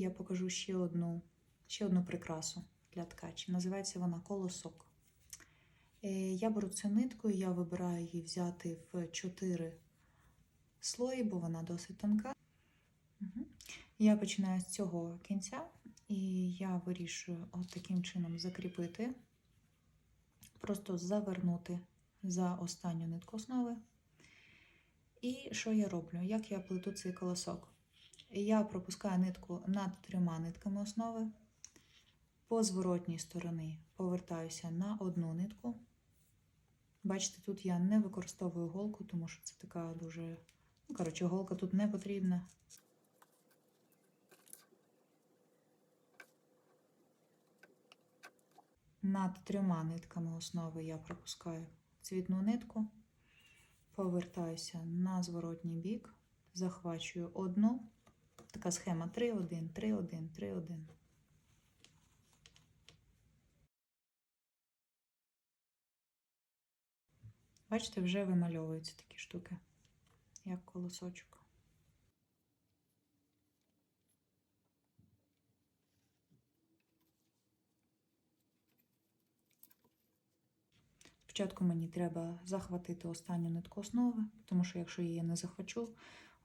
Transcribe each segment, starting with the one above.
Я покажу ще одну, ще одну прикрасу для ткачі. Називається вона колосок. Е, Я беру цю нитку, я вибираю її взяти в 4 слої, бо вона досить тонка. Я починаю з цього кінця, і я вирішую от таким чином закріпити, просто завернути за останню нитку основи. І що я роблю? Як я плету цей колосок? Я пропускаю нитку над трьома нитками основи. По зворотній стороні повертаюся на одну нитку. Бачите, тут я не використовую голку, тому що це така дуже. Ну, коротше, голка тут не потрібна. Над трьома нитками основи я пропускаю цвітну нитку, повертаюся на зворотній бік, захвачую одну. Така схема 3-1, 3-1, 3-1. Бачите, вже вимальовуються такі штуки, як колосочок. Спочатку мені треба захватити останню нитку основи, тому що якщо її не захвачу,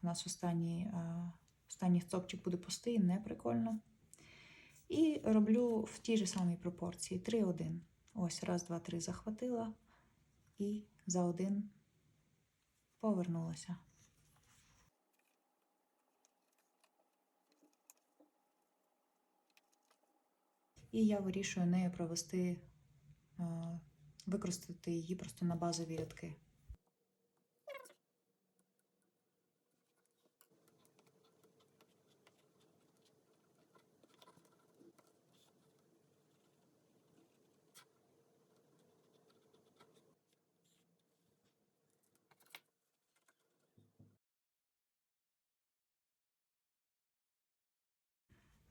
у нас останній, а, останній стопчик буде пустий, не прикольно. І роблю в тій же самій пропорції 3-1. Ось, раз, два, три захватила і за один повернулася. І я вирішую нею провести, е, використати її просто на базові рядки.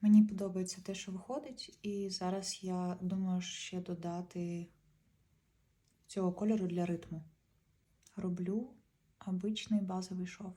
Мені подобається те, що виходить, і зараз я думаю ще додати цього кольору для ритму. Роблю обичний базовий шов.